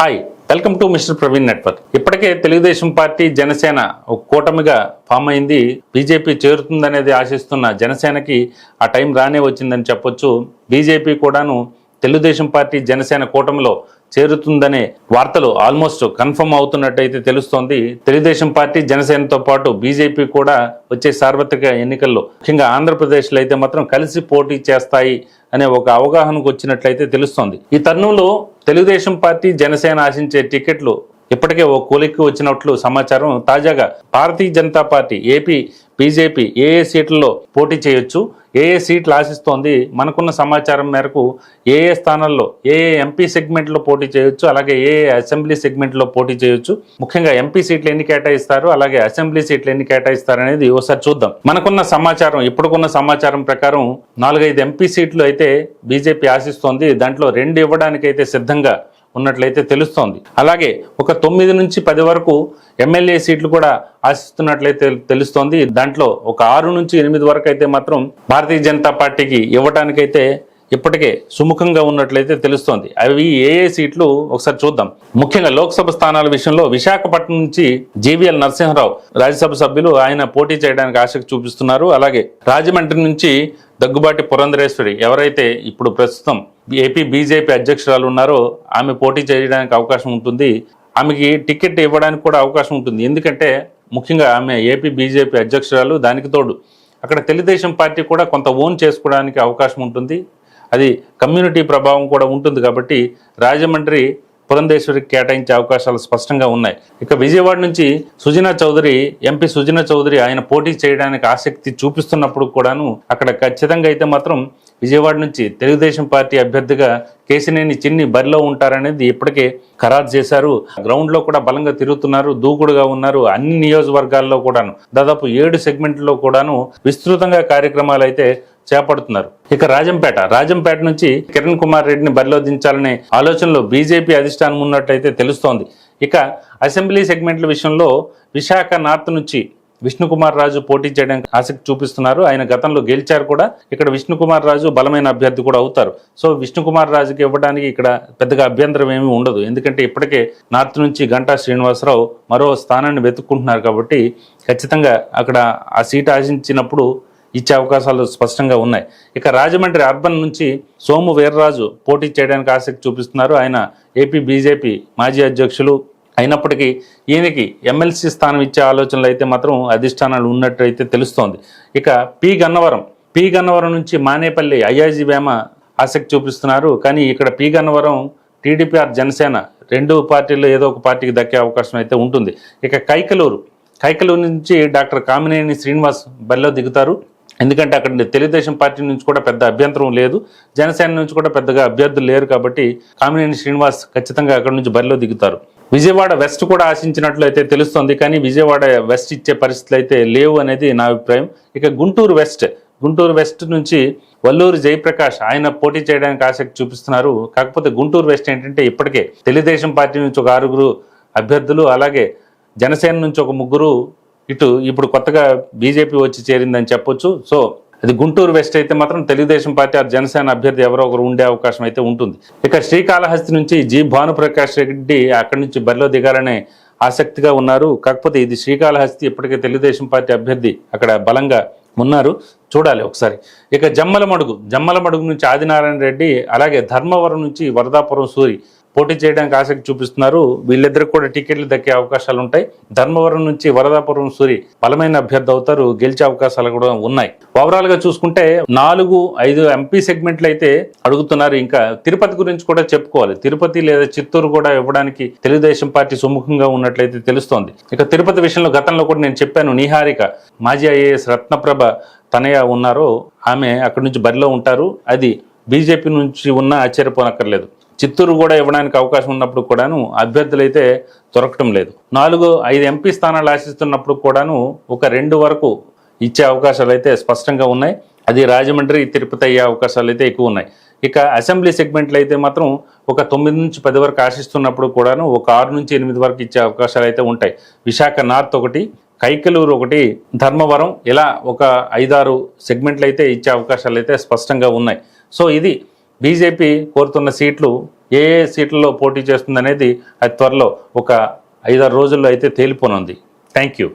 Hi welcome to mister Praveen network. ఇప్పటికే Telugu Desam party Janasena ఒక కూటమిగా ఫామ్ అయింది. బీజేపీ చేరుతుందనేది ఆశిస్తున్న జనసేనకి ఆ టైం రానే వచ్చిందని చెప్పొచ్చు. బీజేపీ కూడాను తెలుగుదేశం పార్టీ జనసేన కూటమిలో చేరుతుందనే వార్తలు ఆల్మోస్ట్ కన్ఫర్మ్ అవుతున్నట్టయితే తెలుస్తోంది. తెలుగుదేశం పార్టీ జనసేనతో పాటు బీజేపీ కూడా వచ్చే సార్వత్రిక ఎన్నికల్లో ముఖ్యంగా ఆంధ్రప్రదేశ్లో అయితే మాత్రం కలిసి పోటీ చేస్తాయి అనే ఒక అవగాహనకు వచ్చినట్లయితే తెలుస్తోంది. ఈ తరుణంలో తెలుగుదేశం పార్టీ జనసేన ఆశించే టికెట్లు ఇప్పటికే ఓ కూలికి వచ్చినట్లు సమాచారం. తాజాగా Bharatiya Janata party AP BJP ఏ ఏ సీట్లలో పోటీ చేయొచ్చు? ఏ ఏ సీట్లు ఆశిస్తోంది మనకున్న సమాచారం మేరకు ఏ ఏ స్థానాల్లో ఏ ఏ ఎంపీ సెగ్మెంట్లో పోటీ చేయొచ్చు అలాగే ఏ ఏ అసెంబ్లీ సెగ్మెంట్లో పోటీ చేయొచ్చు. ముఖ్యంగా ఎంపీ సీట్లు ఎన్ని కేటాయిస్తారు అలాగే అసెంబ్లీ సీట్లు ఎన్ని కేటాయిస్తారు అనేది ఒకసారి చూద్దాం. మనకున్న సమాచారం ఇప్పుడుకున్న సమాచారం ప్రకారం నాలుగైదు ఎంపీ సీట్లు అయితే బీజేపీ ఆశిస్తోంది. దాంట్లో రెండు ఇవ్వడానికి అయితే సిద్ధంగా ఉన్నట్లయితే తెలుస్తోంది. అలాగే ఒక తొమ్మిది నుంచి పది వరకు ఎమ్మెల్యే సీట్లు కూడా ఆశిస్తున్నట్లయితే తెలుస్తోంది. దాంట్లో ఒక ఆరు నుంచి ఎనిమిది వరకు అయితే మాత్రం భారతీయ జనతా పార్టీకి ఇవ్వటానికైతే ఇప్పటికే సుముఖంగా ఉన్నట్లయితే తెలుస్తోంది. అవి ఏ ఏ సీట్లు ఒకసారి చూద్దాం. ముఖ్యంగా లోక్సభ స్థానాల విషయంలో విశాఖపట్నం నుంచి జీవీఎల్ నరసింహరావు రాజ్యసభ సభ్యులు ఆయన పోటీ చేయడానికి ఆసక్తి చూపిస్తున్నారు. అలాగే రాజమండ్రి నుంచి దగ్గుబాటి పురంధరేశ్వరి ఎవరైతే ఇప్పుడు ప్రస్తుతం ఏపీ బీజేపీ అధ్యక్షురాలు ఉన్నారో ఆమె పోటీ చేయడానికి అవకాశం ఉంటుంది. ఆమెకి టికెట్ ఇవ్వడానికి కూడా అవకాశం ఉంటుంది. ఎందుకంటే ముఖ్యంగా ఆమె ఏపీ బీజేపీ అధ్యక్షురాలు దానికి తోడు అక్కడ తెలుగుదేశం పార్టీ కూడా కొంత ఓన్ చేసుకోవడానికి అవకాశం ఉంటుంది. అది కమ్యూనిటీ ప్రభావం కూడా ఉంటుంది కాబట్టి రాజమండ్రి పురంధేశ్వరికి కేటాయించే అవకాశాలు స్పష్టంగా ఉన్నాయి. ఇక విజయవాడ నుంచి సుజనా చౌదరి ఎంపీ సుజనా చౌదరి ఆయన పోటీ చేయడానికి ఆసక్తి చూపిస్తున్నప్పుడు కూడాను అక్కడ ఖచ్చితంగా అయితే మాత్రం విజయవాడ నుంచి తెలుగుదేశం పార్టీ అభ్యర్థిగా కేసినేని చిన్ని బరిలో ఉంటారనేది ఇప్పటికే ఖరారు చేశారు. గ్రౌండ్లో కూడా బలంగా తిరుగుతున్నారు దూకుడుగా ఉన్నారు అన్ని నియోజకవర్గాల్లో కూడాను. దాదాపు ఏడు సెగ్మెంట్లో కూడాను విస్తృతంగా కార్యక్రమాలు అయితే చేపడుతున్నారు. ఇక రాజంపేట రాజంపేట నుంచి కిరణ్ కుమార్ రెడ్డిని బరిలో దించాలనే ఆలోచనలో బీజేపీ అధిష్టానం ఉన్నట్టయితే తెలుస్తోంది. ఇక అసెంబ్లీ సెగ్మెంట్ల విషయంలో విశాఖ నార్త్ నుంచి విష్ణుకుమార్ రాజు పోటీ చేయడానికి ఆసక్తి చూపిస్తున్నారు. ఆయన గతంలో గెలిచారు కూడా. ఇక్కడ విష్ణుకుమార్ రాజు బలమైన అభ్యర్థి కూడా అవుతారు. సో విష్ణుకుమార్ రాజుకి ఇవ్వడానికి ఇక్కడ పెద్దగా అభ్యంతరం ఏమీ ఉండదు. ఎందుకంటే ఇప్పటికే నార్త్ నుంచి గంటా శ్రీనివాసరావు మరో స్థానాన్ని వెతుక్కుంటున్నారు కాబట్టి ఖచ్చితంగా అక్కడ ఆ సీట్ ఆశించినప్పుడు ఇచ్చే అవకాశాలు స్పష్టంగా ఉన్నాయి. ఇక రాజమండ్రి అర్బన్ నుంచి సోము వీర్రాజు పోటీ చేయడానికి ఆసక్తి చూపిస్తున్నారు. ఆయన ఏపీ బీజేపీ మాజీ అధ్యక్షులు అయినప్పటికీ ఈయనకి ఎమ్మెల్సీ స్థానం ఇచ్చే ఆలోచనలు అయితే మాత్రం అధిష్టానాలు ఉన్నట్టయితే తెలుస్తోంది. ఇక పి గన్నవరం పి గన్నవరం నుంచి మానేపల్లి అయ్యాజీ వేమ ఆసక్తి చూపిస్తున్నారు. కానీ ఇక్కడ పి గన్నవరం టీడీపీఆర్ జనసేన రెండు పార్టీల్లో ఏదో ఒక పార్టీకి దక్కే అవకాశం అయితే ఉంటుంది. ఇక కైకలూరు కైకలూరు నుంచి డాక్టర్ కామినేని శ్రీనివాస్ బరిలో దిగుతారు. ఎందుకంటే అక్కడ తెలుగుదేశం పార్టీ నుంచి కూడా పెద్ద అభ్యంతరం లేదు. జనసేన నుంచి కూడా పెద్దగా అభ్యర్థులు లేరు కాబట్టి కామినేని శ్రీనివాస్ ఖచ్చితంగా అక్కడ నుంచి బరిలో దిగుతారు. విజయవాడ వెస్ట్ కూడా ఆశించినట్లు అయితే తెలుస్తోంది కానీ విజయవాడ వెస్ట్ ఇచ్చే పరిస్థితులు అయితే లేవు అనేది నా అభిప్రాయం. ఇక గుంటూరు వెస్ట్ గుంటూరు వెస్ట్ నుంచి వల్లూరు జయప్రకాష్ ఆయన పోటీ చేయడానికి ఆసక్తి చూపిస్తున్నారు. కాకపోతే గుంటూరు వెస్ట్ ఏంటంటే ఇప్పటికే తెలుగుదేశం పార్టీ నుంచి ఒక ఆరుగురు అభ్యర్థులు అలాగే జనసేన నుంచి ఒక ముగ్గురు ఇటు ఇప్పుడు కొత్తగా బీజేపీ వచ్చి చేరిందని చెప్పొచ్చు. సో అది గుంటూరు వెస్ట్ అయితే మాత్రం తెలుగుదేశం పార్టీ ఆ జనసేన అభ్యర్థి ఎవరో ఒకరు ఉండే అవకాశం అయితే ఉంటుంది. ఇక శ్రీకాళహస్తి నుంచి జి భానుప్రకాష్ రెడ్డి అక్కడి నుంచి బరిలో దిగాలనే ఆసక్తిగా ఉన్నారు. కాకపోతే ఇది శ్రీకాళహస్తి ఇప్పటికే తెలుగుదేశం పార్టీ అభ్యర్థి అక్కడ బలంగా ఉన్నారు. చూడాలి ఒకసారి. ఇక జమ్మలమడుగు జమ్మలమడుగు నుంచి ఆదినారాయణ రెడ్డి అలాగే ధర్మవరం నుంచి వరదాపురం సూరి పోటీ చేయడానికి ఆసక్తి చూపిస్తున్నారు. వీళ్ళిద్దరికి కూడా టికెట్లు దక్కే అవకాశాలు ఉంటాయి. ధర్మవరం నుంచి వరదాపురం సూరి బలమైన అభ్యర్థి అవుతారు. గెలిచే అవకాశాలు కూడా ఉన్నాయి. ఓవరాల్గా చూసుకుంటే నాలుగు ఐదు ఎంపీ సెగ్మెంట్లు అయితే అడుగుతున్నారు. ఇంకా తిరుపతి గురించి కూడా చెప్పుకోవాలి. తిరుపతి లేదా చిత్తూరు కూడా ఇవ్వడానికి తెలుగుదేశం పార్టీ సుముఖంగా ఉన్నట్లయితే తెలుస్తోంది. ఇక తిరుపతి విషయంలో గతంలో కూడా నేను చెప్పాను. నిహారిక మాజీ ఐఏఎస్ రత్నప్రభ తనయ ఉన్నారో ఆమె అక్కడి నుంచి బరిలో ఉంటారు. అది బీజేపీ నుంచి ఉన్న ఆశ్చర్యపోనక్కర్లేదు. చిత్తూరు కూడా ఇవ్వడానికి అవకాశం ఉన్నప్పుడు కూడాను అభ్యర్థులు అయితే దొరకటం లేదు. నాలుగు ఐదు ఎంపీ స్థానాలు ఆశిస్తున్నప్పుడు కూడాను ఒక రెండు వరకు ఇచ్చే అవకాశాలు అయితే స్పష్టంగా ఉన్నాయి. అది రాజమండ్రి తిరుపతి అయ్యే అవకాశాలు అయితే ఎక్కువ ఉన్నాయి. ఇక అసెంబ్లీ సెగ్మెంట్లు అయితే మాత్రం ఒక తొమ్మిది నుంచి పది వరకు ఆశిస్తున్నప్పుడు కూడాను ఒక ఆరు నుంచి ఎనిమిది వరకు ఇచ్చే అవకాశాలు అయితే ఉంటాయి. విశాఖ నార్త్ ఒకటి కైకలూరు ఒకటి ధర్మవరం ఇలా ఒక ఐదారు సెగ్మెంట్లు అయితే ఇచ్చే అవకాశాలు అయితే స్పష్టంగా ఉన్నాయి. సో ఇది బీజేపీ కోరుతున్న సీట్లు ఏ ఏ సీట్లలో పోటీ చేస్తుంది అనేది అది త్వరలో ఒక ఐదారు రోజుల్లో అయితే తేలిపోనుంది. Thank you